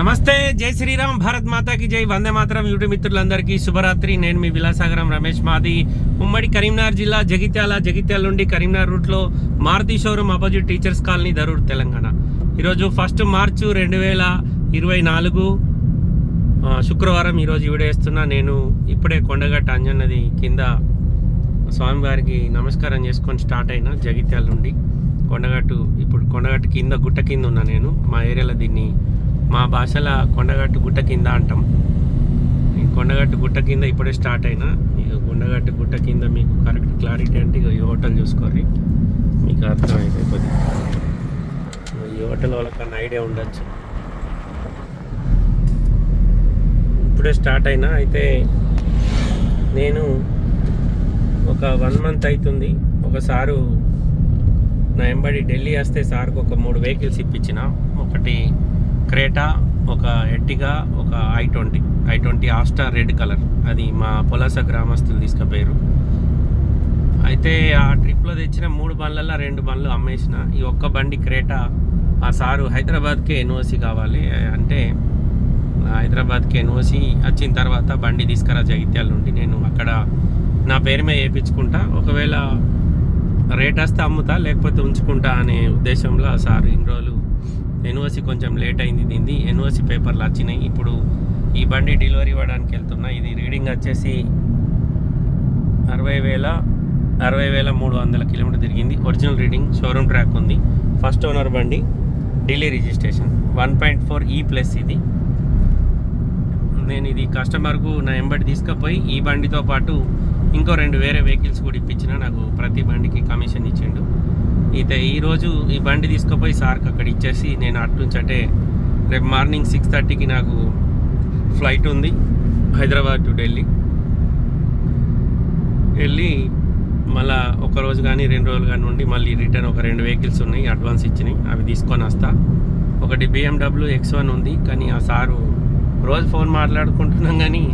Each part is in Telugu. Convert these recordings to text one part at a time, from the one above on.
నమస్తే జై శ్రీరామ్ భారత్ మాతాకి జై. వందే మాత్రం యూట్యూబ్ మిత్రులందరికీ శుభరాత్రి. నేను మీ విలాసాగరం రమేష్ మాది. ఉమ్మడి కరీంనగర్ జిల్లా జగిత్యాల జగిత్యాల నుండి కరీంనగర్ రూట్లో Maruti showroom opposite teachers colony Darur Telangana. ఈరోజు ఫస్ట్ మార్చు రెండు వేల ఇరవై నాలుగు శుక్రవారం ఈరోజు వీడియో నేను ఇప్పుడే కొండగట్ట అంజన్నది కింద స్వామివారికి నమస్కారం చేసుకొని స్టార్ట్ అయిన జగిత్యాల నుండి. కొండగట్టు ఇప్పుడు కొండగట్టు కింద గుట్ట కింద ఉన్నా నేను. మా ఏరియాలో దీన్ని మా భాషల కొండగట్టు గుట్ట కింద అంటాం. ఈ కొండగట్టు గుట్ట కింద ఇప్పుడే స్టార్ట్ అయినా ఇక కొండగట్టు గుట్ట కింద మీకు కరెక్ట్ క్లారిటీ అంటే ఇక ఈ హోటల్ చూసుకోర్రి. మీకు అర్థమైతే కొద్దిగా ఈ హోటల్ వాళ్ళకన్నా ఐడియా ఉండొచ్చు. ఇప్పుడే స్టార్ట్ అయినా అయితే నేను ఒక వన్ మంత్ అవుతుంది ఒక సారు నా ఎంబడి ఢిల్లీ వస్తే సార్కి ఒక మూడు వెహికల్స్ ఇప్పించిన. ఒకటి క్రేటా ఒక ఎట్టిగా ఒక i twenty. I twenty Asta red colour. అది మా పొలాస గ్రామస్తులు తీసుకుపోయారు అయితే ఆ ట్రిప్లో తెచ్చిన మూడు బండ్లలో రెండు బండ్లు అమ్మేసిన. ఈ ఒక్క బండి క్రేటా ఆ సారు హైదరాబాద్కే ఎన్ఓసి కావాలి. అంటే హైదరాబాద్కి ఎన్ఓసి వచ్చిన తర్వాత బండి తీసుకురా జగిత్యాల నుండి నేను అక్కడ నా పేరు మీద వేయించుకుంటా. ఒకవేళ రేట్ వస్తే అమ్ముతా లేకపోతే ఉంచుకుంటా అనే ఉద్దేశంలో ఆ సార్ ఇన్ని రోజులు ఎన్ఓసి కొంచెం లేట్ అయింది దీన్ని. ఎన్ఓసి పేపర్లు వచ్చినాయి. ఇప్పుడు ఈ బండి డెలివరీ ఇవ్వడానికి వెళ్తున్నా. ఇది రీడింగ్ వచ్చేసి అరవై వేల అరవై వేల మూడు వందల కిలోమీటర్ తిరిగింది. ఒరిజినల్ రీడింగ్ షోరూమ్ ట్రాక్ ఉంది. ఫస్ట్ ఓనర్ బండి Delhi registration. One point four E plus ఇది. నేను ఇది కస్టమర్కు నా ఎంబడి తీసుకుపోయి ఈ బండితో పాటు ఇంకో రెండు వేరే వెహికల్స్ కూడా ఇప్పించిన. నాకు ప్రతి అయితే ఈరోజు ఈ బండి తీసుకుపోయి సార్కి అక్కడ ఇచ్చేసి నేను అటు నుంచి అంటే రేపు మార్నింగ్ సిక్స్ థర్టీకి నాకు ఫ్లైట్ ఉంది హైదరాబాద్ టు ఢిల్లీ వెళ్ళి మళ్ళా ఒక రోజు కానీ రెండు రోజులు కానీ ఉండి మళ్ళీ రిటర్న్ ఒక రెండు వెహికల్స్ ఉన్నాయి అడ్వాన్స్ ఇచ్చినాయి అవి తీసుకొని వస్తా. ఒకటి బిఎండబ్ల్యూ ఎక్స్ వన్ ఉంది కానీ ఆ సారు రోజు ఫోన్ మాట్లాడుకుంటున్నాం కానీ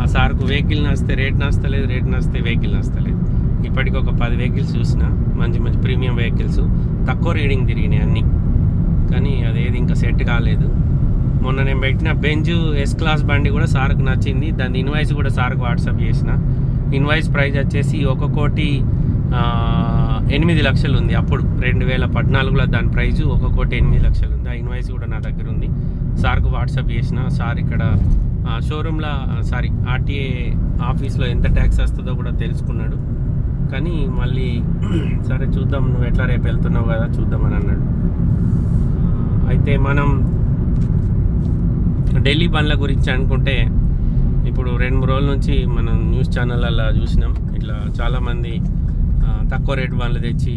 ఆ సార్కు వెహికల్ నస్తే రేట్ నస్తలేదు రేట్ నస్తే వెహికల్ నస్తలేదు ఇప్పటికి ఒక పది వెహికల్స్ చూసిన మంచి మంచి ప్రీమియం వెహికల్స్ తక్కువ రీడింగ్ తిరిగినాయి అన్నీ. కానీ అదేది ఇంకా సెట్ కాలేదు. మొన్న నేను పెట్టిన బెంజ్ ఎస్ క్లాస్ బండి కూడా సార్కు నచ్చింది. దాని ఇన్వాయిస్ కూడా సార్కు వాట్సాప్ చేసిన. ఇన్వాయిస్ ప్రైస్ వచ్చేసి ఒక కోటి ఎనిమిది లక్షలు ఉంది అప్పుడు. రెండు వేల పద్నాలుగులో దాని ప్రైజు ఒక కోటి ఎనిమిది లక్షలు ఉంది. ఆ ఇన్వాయిస్ కూడా నా దగ్గర ఉంది. సార్కు వాట్సాప్ చేసిన. సార్ ఇక్కడ షోరూంలో సారీ ఆర్టీఏ ఆఫీస్లో ఎంత ట్యాక్స్ వస్తుందో కూడా తెలుసుకున్నాడు. కానీ మళ్ళీ సరే చూద్దాం నువ్వు ఎట్లా రేపు వెళ్తున్నావు కదా చూద్దామని అన్నాడు. అయితే మనం ఢిల్లీ బండ్ల గురించి అనుకుంటే ఇప్పుడు రెండు మూడు రోజుల నుంచి మనం న్యూస్ ఛానళ్ళల్లో చూసినాం. ఇట్లా చాలామంది తక్కువ రేటు బండ్లు తెచ్చి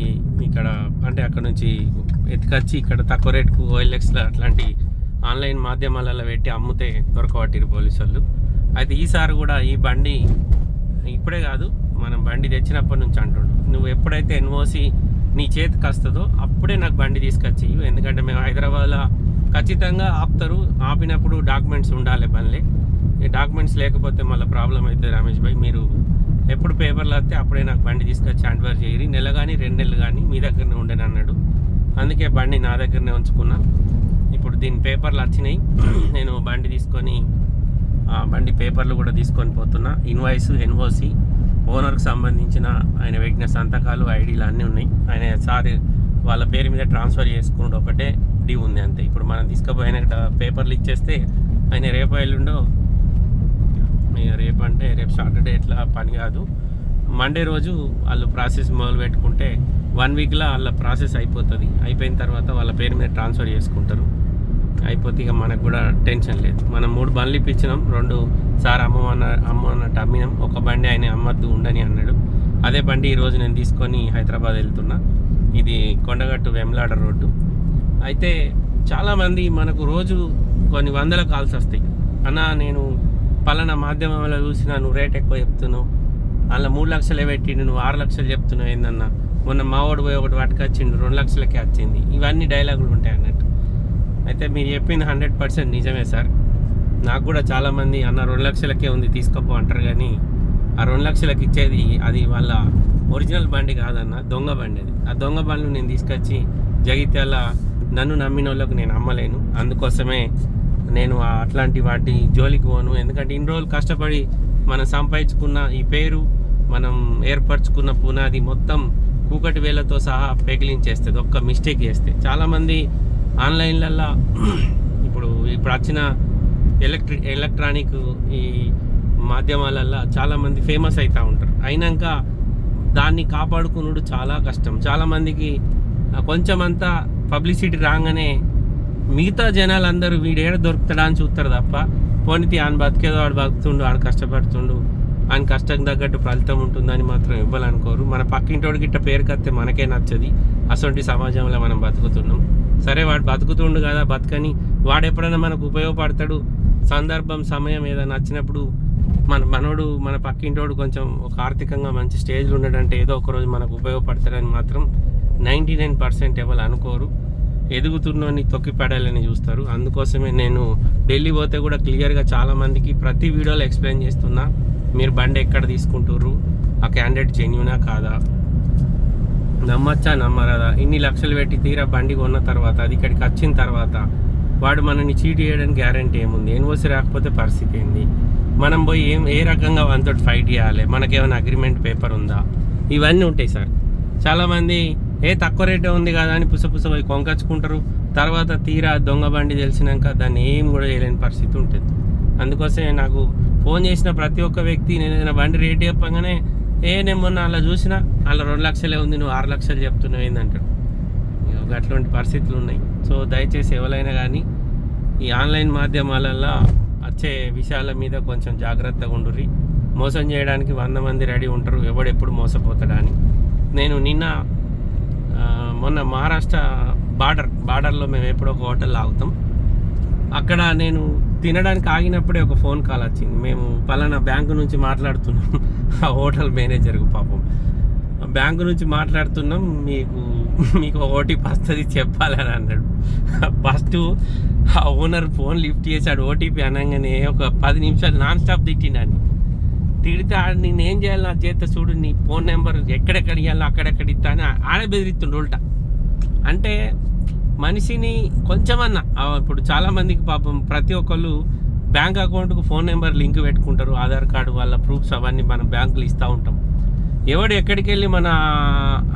ఇక్కడ అంటే అక్కడ నుంచి ఎత్తుకొచ్చి ఇక్కడ తక్కువ రేటుకు ఓఎల్ఎక్స్లో అట్లాంటి ఆన్లైన్ మాధ్యమాలలో పెట్టి అమ్ముతే దొరకబట్టిరు పోలీసు వాళ్ళు అయితే ఈసారి కూడా ఈ బండి ఇప్పుడే కాదు మనం బండి తెచ్చినప్పటి నుంచి అంటుండు నువ్వు ఎప్పుడైతే ఎన్ఓసి నీ చేతికి వస్తుందో అప్పుడే నాకు బండి తీసుకొచ్చి ఎందుకంటే మేము హైదరాబాద్లో ఖచ్చితంగా ఆపుతారు ఆపినప్పుడు డాక్యుమెంట్స్ ఉండాలి బండ్లే ఈ డాక్యుమెంట్స్ లేకపోతే మళ్ళీ ప్రాబ్లం అవుతుంది రమేష్ భాయ్. మీరు ఎప్పుడు పేపర్లు వస్తే అప్పుడే నాకు బండి తీసుకొచ్చి హ్యాండ్వర్ చేయరు. నెల కానీ రెండు నెలలు కానీ మీ దగ్గరనే ఉండని అన్నాడు. అందుకే బండి నా దగ్గరనే ఉంచుకున్నా. ఇప్పుడు దీని పేపర్లు వచ్చినాయి. నేను బండి తీసుకొని బండి పేపర్లు కూడా తీసుకొని పోతున్నా. ఇన్వాయిస్ ఎన్ఓసి ఓనర్కి సంబంధించిన ఆయన పెట్టిన సంతకాలు ఐడీలు అన్నీ ఉన్నాయి. ఆయన సార్ వాళ్ళ పేరు మీద ట్రాన్స్ఫర్ చేసుకున్నాడు. ఒకటే డి ఉంది అంతే. ఇప్పుడు మనం తీసుకుపోయిన పేపర్లు ఇచ్చేస్తే ఆయన రేపు ఎల్లుండో రేపు అంటే రేపు సాటర్డే ఎట్లా పని కాదు. మండే రోజు వాళ్ళు ప్రాసెస్ మొదలు పెట్టుకుంటే వన్ వీక్లో వాళ్ళ ప్రాసెస్ అయిపోతుంది. అయిపోయిన తర్వాత వాళ్ళ పేరు మీద ట్రాన్స్ఫర్ చేసుకుంటారు. అయిపోతే ఇక మనకు కూడా టెన్షన్ లేదు. మనం మూడు బండ్లు ఇప్పించినాం రెండు సార్ అమ్మమన్న అమ్మన్నట్టు అమ్మినాం ఒక బండి ఆయన అమ్మద్దు ఉండని అన్నాడు. అదే బండి ఈరోజు నేను తీసుకొని హైదరాబాద్ వెళ్తున్నా. ఇది కొండగట్టు వెమ్లాడ రోడ్డు. అయితే చాలామంది మనకు రోజు కొన్ని వందల కాల్స్ వస్తాయి. అన్న నేను పలానా మాధ్యమంలో చూసిన నువ్వు రేట్ ఎక్కువ చెప్తున్నావు. అందులో మూడు లక్షలే పెట్టిండు నువ్వు ఆరు లక్షలు చెప్తున్నావు ఏందన్నా? మొన్న మావాడు పోయి ఒకటి పట్టుకొచ్చిండు రెండు లక్షలకే వచ్చింది. ఇవన్నీ డైలాగులు ఉంటాయి అన్న. అయితే మీరు చెప్పింది హండ్రెడ్ పర్సెంట్ నిజమే సార్. నాకు కూడా చాలామంది అన్న రెండు లక్షలకే ఉంది తీసుకోపో అంటారు కానీ ఆ రెండు లక్షలకి ఇచ్చేది అది వాళ్ళ ఒరిజినల్ బండి కాదన్న దొంగ బండి అది. ఆ దొంగ బండ్లు నేను తీసుకొచ్చి జగిత్యాల నన్ను నమ్మిన వాళ్ళకు నేను అమ్మలేను. అందుకోసమే నేను అట్లాంటి వాటి జోలికి పోను. ఎందుకంటే ఇన్ని రోజులు కష్టపడి మనం సంపాదించుకున్న ఈ పేరు మనం ఏర్పరచుకున్న పునాది మొత్తం కూకటి వేలతో సహా పెగిలించేస్తుంది. ఒక్క మిస్టేక్ చేస్తే. చాలామంది ఆన్లైన్లల్లో ఇప్పుడు ఇప్పుడు వచ్చిన ఎలక్ట్రిక్ ఎలక్ట్రానిక్ ఈ మాధ్యమాలల్లో చాలామంది ఫేమస్ అవుతూ ఉంటారు. అయినాక దాన్ని కాపాడుకునుడు చాలా కష్టం. చాలామందికి కొంచెం అంతా పబ్లిసిటీ రాగానే మిగతా జనాలందరూ వీడేడ దొరుకుతాడా అని చూస్తారు తప్ప పోనీతి ఆయన బతికేదో వాడు బతుకుతుండు వాడు కష్టపడుతుండు ఆయన కష్టం తగ్గట్టు ఫలితం ఉంటుందని మాత్రం ఇవ్వాలనుకోరు మన పక్కింటోడికి ఇట్ట పేరు కత్తే మనకే నచ్చది. అసొంటి సమాజంలో మనం బతుకుతున్నాం. సరే వాడు బతుకుతుండు కదా బతకని. వాడు ఎప్పుడైనా మనకు ఉపయోగపడతాడు? సందర్భం సమయం ఏదైనా నచ్చినప్పుడు మన మనోడు మన పక్కింటోడు కొంచెం ఒక ఆర్థికంగా మంచి స్టేజ్లో ఉండడంటే ఏదో ఒకరోజు మనకు ఉపయోగపడతాడని మాత్రం నైంటీ నైన్ పర్సెంట్ ఎవరు అనుకోరు. ఎదుగుతున్నోని తొక్కి పడాలని చూస్తారు. అందుకోసమే నేను ఢిల్లీ పోతే కూడా క్లియర్గా చాలామందికి ప్రతి వీడియోలో ఎక్స్ప్లెయిన్ చేస్తున్నా. మీరు బండి ఎక్కడ తీసుకుంటారు ఆ క్యాండిడేట్ జెన్యునా కాదా? నమ్మచ్చా నమ్మరాదా? ఇన్ని లక్షలు పెట్టి తీరా బండి కొన్న తర్వాత అది ఇక్కడికి వచ్చిన తర్వాత వాడు మనని చీట్ చేయడానికి గ్యారంటీ ఏముంది? ఎన్ఓసి రాకపోతే పరిస్థితి ఏంది? మనం పోయి ఏం ఏ రకంగా వాళ్ళతో ఫైట్ చేయాలి? మనకేమైనా అగ్రిమెంట్ పేపర్ ఉందా? ఇవన్నీ ఉంటాయి సార్. చాలామంది ఏ తక్కువ రేటే ఉంది కదా అని పుసపుస పోయి కొంకచ్చుకుంటారు. తర్వాత తీరా దొంగ బండి తెలిసినాక దాన్ని ఏం కూడా చేయలేని పరిస్థితి ఉంటుంది. అందుకోసమే నాకు ఫోన్ చేసిన ప్రతి ఒక్క వ్యక్తి నేను ఏదైనా బండి రేట్ చెప్పగానే ఏ నేను మొన్న అలా చూసినా అలా రెండు లక్షలే ఉంది నువ్వు ఆరు లక్షలు చెప్తున్నావు ఏందంటాడు. ఇక అట్లాంటి పరిస్థితులు ఉన్నాయి. సో దయచేసి ఎవరైనా కానీ ఈ ఆన్లైన్ మాధ్యమాలలో వచ్చే విషయాల మీద కొంచెం జాగ్రత్తగా ఉండుర్రి. మోసం చేయడానికి వంద మంది రెడీ ఉంటారు ఎవడు ఎప్పుడు మోసపోతాడా అని. నేను నిన్న మొన్న మహారాష్ట్ర బార్డర్ బార్డర్లో మేము ఎప్పుడో ఒక హోటల్ ఆగుతాం అక్కడ నేను తినడానికి ఆగినప్పుడే ఒక ఫోన్ కాల్ వచ్చింది. మేము పలానా బ్యాంకు నుంచి మాట్లాడుతున్నాం. ఆ హోటల్ మేనేజర్కు పాపం. ఆ బ్యాంకు నుంచి మాట్లాడుతున్నాం. మీకు మీకు ఓటీపీ వస్తుంది చెప్పాలని అన్నాడు. ఫస్ట్ ఆ ఓనర్ ఫోన్ లిఫ్ట్ చేశాడు. ఓటీపీ అనగానే ఒక పది నిమిషాలు నాన్ స్టాప్ తిట్టినాను తిడితే ఆడ నేను ఏం చేయాలి? నా చేత చూడు నీ ఫోన్ నెంబర్ ఎక్కడెక్కడ ఇవ్వాలి అక్కడెక్కడ ఇస్తా అని ఆడే బెదిరిస్తుండు ఉల్టా. అంటే మనిషిని కొంచెమన్నా. ఇప్పుడు చాలామందికి పాపం ప్రతి ఒక్కళ్ళు బ్యాంక్ అకౌంట్కు ఫోన్ నెంబర్ లింక్ పెట్టుకుంటారు. ఆధార్ కార్డు వాళ్ళ ప్రూఫ్స్ అవన్నీ మనం బ్యాంకులు ఇస్తూ ఉంటాం. ఎవడు ఎక్కడికి వెళ్ళి మన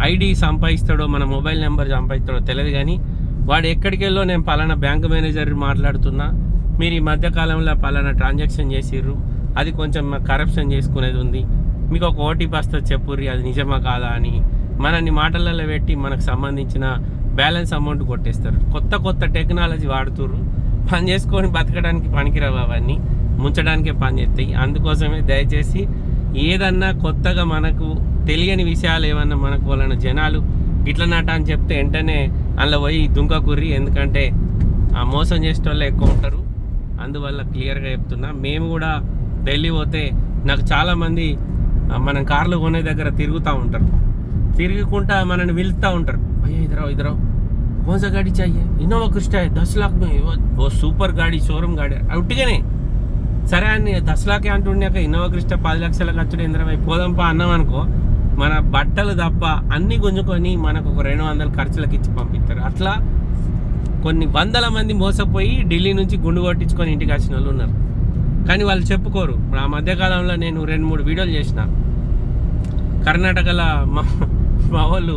ఐడి సంపాదిస్తాడో మన మొబైల్ నెంబర్ సంపాదిస్తాడో తెలియదు కానీ వాడు ఎక్కడికి వెళ్ళో నేను పలానా బ్యాంక్ మేనేజర్ మాట్లాడుతున్నా మీరు ఈ మధ్యకాలంలో పలానా ట్రాన్సాక్షన్ చేసిర్రు అది కొంచెం కరప్షన్ చేసుకునేది ఉంది మీకు ఒక ఓటీపీ వస్తుంది చెప్పుర్రి అది నిజమా కాదా అని మనని మాటలలో పెట్టి మనకు సంబంధించిన బ్యాలెన్స్ అమౌంట్ కొట్టేస్తారు. కొత్త కొత్త టెక్నాలజీ వాడుతుర్రు. పని చేసుకొని బతకడానికి పనికిరావు అవన్నీ. ముంచడానికే పని చేస్తాయి. అందుకోసమే దయచేసి ఏదన్నా కొత్తగా మనకు తెలియని విషయాలు ఏమన్నా మనకు వాళ్ళని జనాలు ఇట్లా నాట అని చెప్తే వెంటనే అందులో పోయి దుంక కుర్రి. ఎందుకంటే ఆ మోసం చేసే వాళ్ళు ఎక్కువ ఉంటారు. అందువల్ల క్లియర్గా చెప్తున్నా. మేము కూడా ఢిల్లీ పోతే నాకు చాలామంది మనం కార్లు కొనే దగ్గర తిరుగుతూ ఉంటారు. తిరుగుకుంటా మనల్ని పిలుస్తూ ఉంటారు. భయ్యా ఇద్దరావు ఇద్దరావు कौन सा गाड़ी चाहिए इनोवा क्रिस्टा है दस लाख में वो, वो సూపర్ గాడి షోరూమ్ గాడి ఉట్టిగానే సరే అని దస్ లాకే అంటుండేక ఇన్నోవా క్రిస్టా పది లక్షలకు వచ్చుడు ఇంద్రమై పోదాంపా అన్నాం అనుకో మన బట్టలు తప్ప అన్ని గుంజుకొని మనకు ఒక రెండు వందల ఖర్చులకు ఇచ్చి పంపిస్తారు అట్లా కొన్ని వందల మంది మోసపోయి ఢిల్లీ నుంచి గుండు కొట్టించుకొని ఇంటికి వచ్చిన వాళ్ళు ఉన్నారు కానీ వాళ్ళు చెప్పుకోరు ఇప్పుడు ఆ మధ్యకాలంలో నేను రెండు మూడు వీడియోలు చేసిన కర్ణాటకలో మా మా వాళ్ళు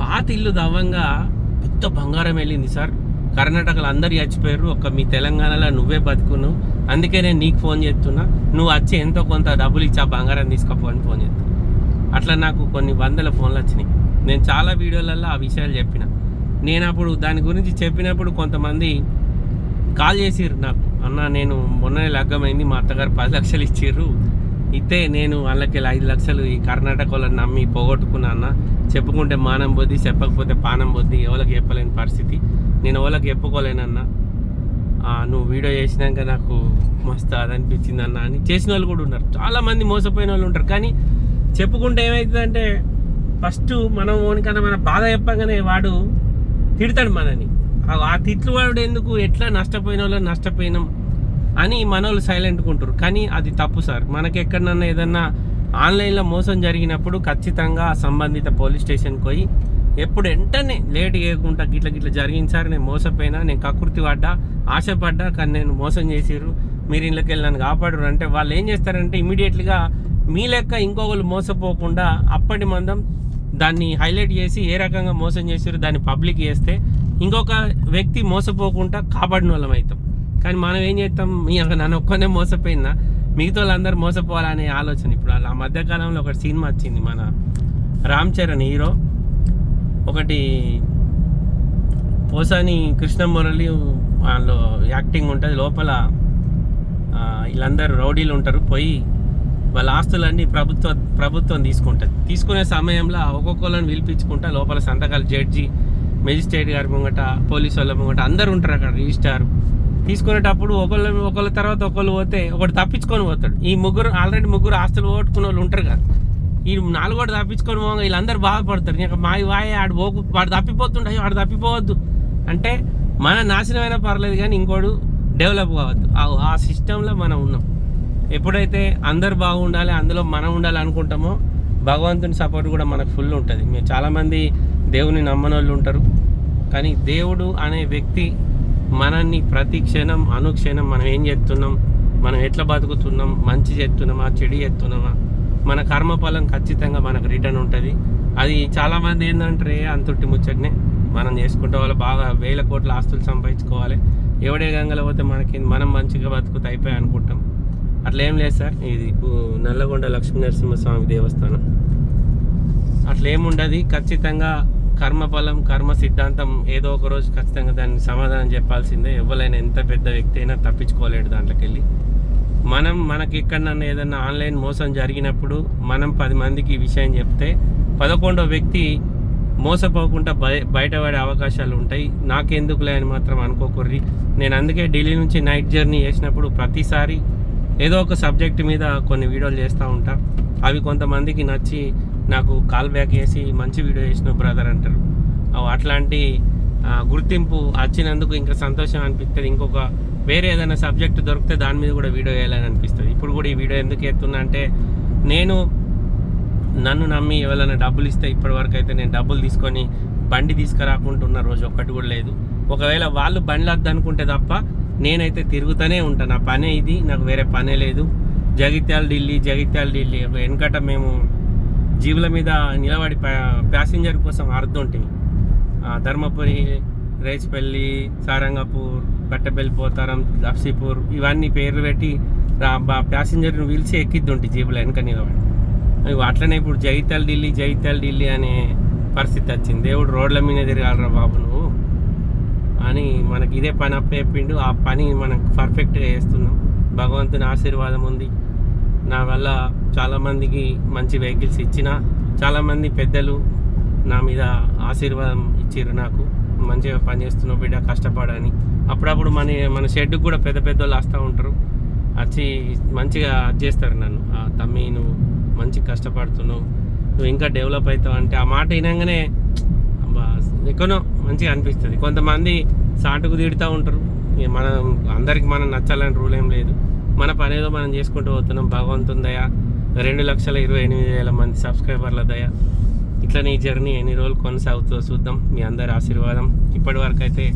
పాత ఇల్లు దవ్వంగా పెద్ద బంగారం వెళ్ళింది సార్. కర్ణాటకలో అందరు చచ్చిపోయారు. ఒక మీ తెలంగాణలో నువ్వే బతుకును అందుకే నేను నీకు ఫోన్ చేస్తున్నా. నువ్వు వచ్చి ఎంతో కొంత డబ్బులు ఇచ్చి ఆ బంగారం తీసుకపో అని ఫోన్ చేస్తున్నా. అట్లా నాకు కొన్ని వందల ఫోన్లు వచ్చినాయి. నేను చాలా వీడియోలలో ఆ విషయాలు చెప్పిన. నేను అప్పుడు దాని గురించి చెప్పినప్పుడు కొంతమంది కాల్ చేసిర్రు నాకు. అన్న నేను మొన్ననే లగ్గమైంది. మా అత్తగారు పది లక్షలు ఇచ్చిర్రు. అయితే నేను వాళ్ళకి ఐదు లక్షలు ఈ కర్ణాటక వాళ్ళని నమ్మి పోగొట్టుకున్నా అన్న. చెప్పుకుంటే మానం పోద్ది చెప్పకపోతే పానం పోద్ది ఎవరికి చెప్పలేని పరిస్థితి. నేను ఎవరికి చెప్పుకోలేనన్నా నువ్వు వీడియో చేసినాక నాకు మస్తు అది అనిపించింది అన్న అని చేసిన వాళ్ళు కూడా ఉన్నారు. చాలామంది మోసపోయిన వాళ్ళు ఉంటారు. కానీ చెప్పుకుంటే ఏమవుతుందంటే ఫస్ట్ మనం ఓనికన్నా మన బాధ చెప్పగానే వాడు తిడతాడు మనని. ఆ తిట్లు వాడు ఎందుకు? ఎట్లా నష్టపోయిన వాళ్ళు నష్టపోయినాం? అని మనోళ్ళు సైలెంట్గా ఉంటారు. కానీ అది తప్పు సార్. మనకి ఎక్కడన్నా ఏదన్నా ఆన్లైన్లో మోసం జరిగినప్పుడు ఖచ్చితంగా సంబంధిత పోలీస్ స్టేషన్కి పోయి ఎప్పుడు వెంటనే లేట్ చేయకుండా గిట్ల గిట్ల జరిగింది సార్. నేను మోసపోయినా నేను కకృతి పడ్డా ఆశపడ్డా కానీ నేను మోసం చేసిర్రు. మీరు ఇళ్ళకి వెళ్ళి నన్ను కాపాడరు అంటే వాళ్ళు ఏం చేస్తారంటే ఇమీడియట్లీగా మీ లెక్క ఇంకొకరు మోసపోకుండా అప్పటి మందం దాన్ని హైలైట్ చేసి ఏ రకంగా మోసం చేసారు దాన్ని పబ్లిక్ చేస్తే ఇంకొక వ్యక్తి మోసపోకుండా కాపాడిన వాళ్ళం అవుతాం కానీ మనం ఏం చేస్తాం? మీ అక్కడ నన్ను ఒక్కనే మోసపోయినా మిగతా వాళ్ళందరూ మోసపోవాలనే ఆలోచన ఇప్పుడు. ఆ మధ్యకాలంలో ఒక సినిమా వచ్చింది మన రామ్ చరణ్ హీరో. ఒకటి పోసాని కృష్ణమురళి వాళ్ళు యాక్టింగ్ ఉంటుంది. లోపల వీళ్ళందరూ రౌడీలు ఉంటారు. పోయి వాళ్ళ ఆస్తులన్నీ ప్రభుత్వ ప్రభుత్వం తీసుకుంటుంది. తీసుకునే సమయంలో ఒక్కొక్కళ్ళని పిలిపించుకుంటా లోపల సంతకాలు జడ్జి మెజిస్ట్రేట్ గారి ముంగట పోలీసు వాళ్ళ ముంగట అందరు ఉంటారు అక్కడ రిజిస్టార్. తీసుకునేటప్పుడు ఒకళ్ళు ఒకళ్ళ తర్వాత ఒకళ్ళు పోతే ఒకటి తప్పించుకొని పోతాడు. ఈ ముగ్గురు ఆల్రెడీ ముగ్గురు ఆస్తులు పోగొట్టుకున్న వాళ్ళు ఉంటారు కదా. ఈ నాలుగోటి తప్పించుకొని పోగా వీళ్ళందరూ బాధపడతారు. ఇంకా మా వాయి ఆడు పోకు వాడు తప్పిపోతుండే వాడు తప్పిపోవద్దు. అంటే మన నాశనమైనా పర్లేదు కానీ ఇంకోడు డెవలప్ కావద్దు. ఆ- సిస్టంలో మనం ఉన్నాం. ఎప్పుడైతే అందరు బాగుండాలి అందులో మనం ఉండాలి అనుకుంటామో భగవంతుని సపోర్ట్ కూడా మనకు ఫుల్ ఉంటుంది. మేము చాలామంది దేవుని నమ్మనోళ్ళు ఉంటారు. కానీ దేవుడు అనే వ్యక్తి మనల్ని ప్రతి క్షణం అనుక్షణం మనం ఏం చేస్తున్నాం? మనం ఎట్లా బతుకుతున్నాం? మంచి చేస్తున్నామా? చెడు చేస్తున్నామా? మన కర్మఫలం ఖచ్చితంగా మనకు రిటర్న్ ఉంటుంది. అది చాలామంది ఏంటంటే అంతుట్టి ముచ్చటనే? మనం చేసుకుంటే వాళ్ళు బాగా వేల కోట్ల ఆస్తులు సంపాదించుకోవాలి. ఎవడే గంగలపోతే మనకి మనం మంచిగా బతుకుతా అయిపోయి అనుకుంటాం. అట్లా ఏం లేదు సార్. ఇది నల్లగొండ లక్ష్మీ నరసింహస్వామి దేవస్థానం. అట్లా ఏముండదు. ఖచ్చితంగా కర్మఫలం కర్మ సిద్ధాంతం ఏదో ఒక రోజు ఖచ్చితంగా దాన్ని సమాధానం చెప్పాల్సిందే. ఎవరైనా ఎంత పెద్ద వ్యక్తి అయినా తప్పించుకోలేడు దాంట్లోకి వెళ్ళి మనం మనకి ఎక్కడన్నా ఏదన్నా ఆన్లైన్ మోసం జరిగినప్పుడు మనం పది మందికి ఈ విషయం చెప్తే పదకొండో వ్యక్తి మోసపోకుండా బయ బయటపడే అవకాశాలు ఉంటాయి. నాకెందుకులే అని మాత్రం అనుకోకూర్రి. నేను అందుకే ఢిల్లీ నుంచి నైట్ జర్నీ చేసినప్పుడు ప్రతిసారి ఏదో ఒక సబ్జెక్ట్ మీద కొన్ని వీడియోలు చేస్తూ ఉంటా. అవి కొంతమందికి నచ్చి నాకు కాల్ బ్యాక్ చేసి మంచి వీడియో చేసిన బ్రదర్ అంటారు. అట్లాంటి గుర్తింపు వచ్చినందుకు ఇంకా సంతోషం అనిపిస్తుంది. ఇంకొక వేరే ఏదైనా సబ్జెక్ట్ దొరికితే దాని మీద కూడా వీడియో వేయాలని అనిపిస్తుంది. ఇప్పుడు కూడా ఈ వీడియో ఎందుకు ఎత్తున్నా అంటే నేను నన్ను నమ్మి ఎవరైనా డబ్బులు ఇస్తే ఇప్పటివరకు అయితే నేను డబ్బులు తీసుకొని బండి తీసుకురాకుంటున్న రోజు ఒక్కటి కూడా లేదు. ఒకవేళ వాళ్ళు బండ్లు వద్దనుకుంటే తప్ప నేనైతే తిరుగుతూనే ఉంటాను నా పనే ఇది నాకు వేరే పనే లేదు. జగిత్యాల ఢిల్లీ జగిత్యాల ఢిల్లీ. వెనకట మేము జీవుల మీద నిలబడి ప్యాసింజర్ కోసం అర్థుంటివి ధర్మపురి రేచిపల్లి సారంగపూర్ పట్టబెల్లి పోతారం లప్సీపూర్ ఇవన్నీ పేర్లు పెట్టి ప్యాసింజర్ని పిలిచి ఎక్కిద్దుంటి జీబులో వెనక నిలబడి. అట్లనే ఇప్పుడు జైతల్ ఢిల్లీ జైతల్ ఢిల్లీ అనే పరిస్థితి వచ్చింది. దేవుడు రోడ్ల మీద తిరగాలరా బాబు నువ్వు. అని మనకి ఇదే పని అప్పచెప్పిండు. ఆ పని మనం పర్ఫెక్ట్గా చేస్తున్నాం. భగవంతుని ఆశీర్వాదం ఉంది. నా వల్ల చాలామందికి మంచి వెహికల్స్ ఇచ్చిన చాలామంది పెద్దలు నా మీద ఆశీర్వాదం ఇచ్చిర్రు నాకు. మంచిగా పనిచేస్తున్నావు బిడ్డ కష్టపడని. అప్పుడప్పుడు మన మన షెడ్కి కూడా పెద్ద పెద్ద వాళ్ళు వస్తూ ఉంటారు. వచ్చి మంచిగా అది చేస్తారు నన్ను. ఆ తమ్మి నువ్వు మంచి కష్టపడుతున్నావు. నువ్వు ఇంకా డెవలప్ అవుతావు. అంటే ఆ మాట వినంగానే అబ్బా, మంచిగా అనిపిస్తుంది. కొంతమంది సాటుకు తిడుతూ ఉంటారు. మనం అందరికి మనం నచ్చాలని రూల్ ఏం లేదు. మన పనేదో మనం చేసుకుంటూ పోతున్నాం. భగవంతుని దయ రెండు లక్షల ఇరవై ఎనిమిది వేల మంది సబ్స్క్రైబర్ల దయ. ఇట్లా నీ జర్నీ ఎన్ని రోజులు కొనసాగుతుందో చూద్దాం. మీ అందరి ఆశీర్వాదం. ఇప్పటి వరకు అయితే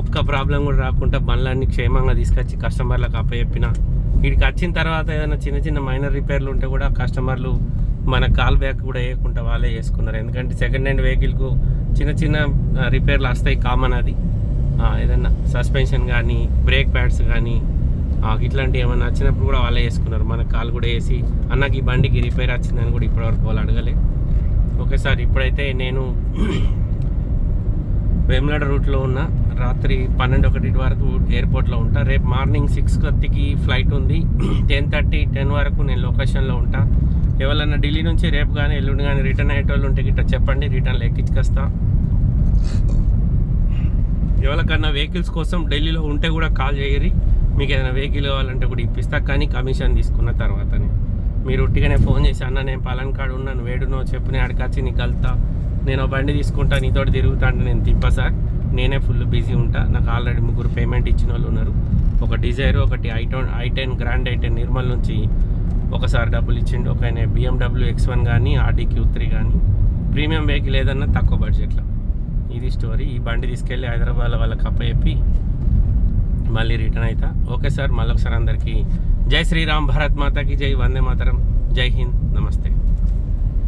ఒక్క ప్రాబ్లం కూడా రాకుండా బండ్లన్నీ క్షేమంగా తీసుకొచ్చి కస్టమర్లకు అప్పచెప్పిన. వీడికి వచ్చిన తర్వాత ఏదైనా చిన్న చిన్న మైనర్ రిపేర్లు ఉంటే కూడా కస్టమర్లు మన కాల్ బ్యాక్ కూడా వేయకుండా వాళ్ళే చేసుకున్నారు. ఎందుకంటే సెకండ్ హ్యాండ్ వెహికల్కు చిన్న చిన్న రిపేర్లు వస్తాయి కామన్ అది. ఏదైనా ఏదన్నా సస్పెన్షన్ కానీ బ్రేక్ ప్యాడ్స్ కానీ ఇట్లాంటివి ఏమైనా వచ్చినప్పుడు కూడా వాళ్ళే చేసుకున్నారు. మన కాల్ కూడా వేసి అన్నకి ఈ బండికి రిపేర్ వచ్చిందని కూడా ఇప్పటివరకు వాళ్ళు అడగలే. ఓకే సార్ ఇప్పుడైతే నేను వేములాడ రూట్లో ఉన్న రాత్రి పన్నెండు ఒకటి వరకు ఎయిర్పోర్ట్లో ఉంటా. రేపు మార్నింగ్ సిక్స్ థర్టీకి ఫ్లైట్ ఉంది. టెన్ థర్టీ టెన్ వరకు నేను లొకేషన్లో ఉంటా. ఎవరన్నా ఢిల్లీ నుంచి రేపు కానీ ఎల్లుండి కానీ రిటర్న్ అయ్యేటోళ్ళు ఉంటే గిట్ట చెప్పండి. రిటర్న్ ఎక్కించుకొస్తా. ఎవరికన్నా వెహికల్స్ కోసం ఢిల్లీలో ఉంటే కూడా కాల్ చేయరి మీకు ఏదైనా వెహికల్ కావాలంటే కూడా ఇప్పిస్తా కానీ కమిషన్ తీసుకున్న తర్వాతనే. మీరు ఉట్టిగానే ఫోన్ చేసి అన్న నేను పలాన్ కాడు ఉన్నాను వేడునో చెప్పు నేను అక్కడికి నీకు కలుతా. నేను బండి తీసుకుంటా నీతోటి తిరుగుతా అంటే నేను తిప్పా సార్. నేనే ఫుల్ బిజీ ఉంటా. నాకు ఆల్రెడీ ముగ్గురు పేమెంట్ ఇచ్చిన వాళ్ళు ఉన్నారు. ఒక డిజైర్ ఒకటి ఐటోన్ i ten grand i ten Nirmal నుంచి ఒకసారి డబ్బులు ఇచ్చిండు. ఒక ఆయన బిఎండబ్ల్యూ ఎక్స్ వన్ కానీ ఆర్డీ క్యూ త్రీ కానీ ప్రీమియం వెహికల్ ఏదన్నా తక్కువ బడ్జెట్లో ఇది స్టోరీ ఈ బండి తీసుకెళ్ళి హైదరాబాద్లో వాళ్ళకి అప్పచెప్పి మళ్ళీ రిటర్న్ అవుతా ఓకే సార్ మళ్ళొకసారి అందరికీ జై శ్రీరామ్ భారత్ మాతాకి జై వందే మాతరం జై హింద్ నమస్తే.